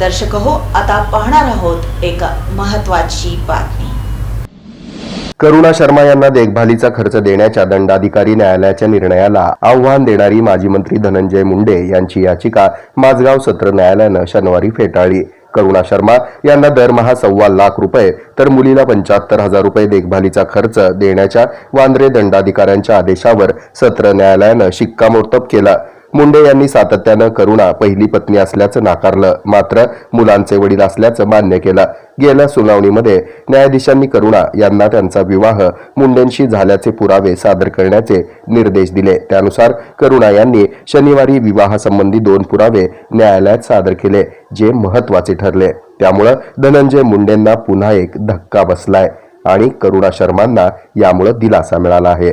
दर्शक हो आता पाहणार आहोत एक महत्वाची बातमी. करुणा शर्मा यांना देखभालीचा खर्च देण्याच्या दंडाधिकारी न्यायालयाच्या निर्णयाला आव्हान देणारी माजी मंत्री धनंजय मुंडे यांची याचिका माझगाव सत्र न्यायालयानं शनिवारी फेटाळली. करुणा शर्मा यांना दरमहा सव्वा लाख रुपये तर मुलीला पंच्याहत्तर हजार रुपये देखभालीचा खर्च देण्याच्या वांद्रे दंडाधिकाऱ्यांच्या आदेशावर सत्र न्यायालयानं शिक्कामोर्तब केला. मुंडे यांनी सातत्यानं करुणा पहिली पत्नी असल्याचं नाकारलं. मात्र मुलांचे वडील असल्याचं मान्य केलं. गेल्या सुनावणीमध्ये न्यायाधीशांनी करुणा यांना त्यांचा विवाह मुंडेंशी झाल्याचे पुरावे सादर करण्याचे निर्देश दिले. त्यानुसार करुणा यांनी शनिवारी विवाहासंबंधी दोन पुरावे न्यायालयात सादर केले जे महत्त्वाचे ठरले. त्यामुळं धनंजय मुंडेंना पुन्हा एक धक्का बसलाय आणि करुणा शर्मांना यामुळं दिलासा मिळाला आहे.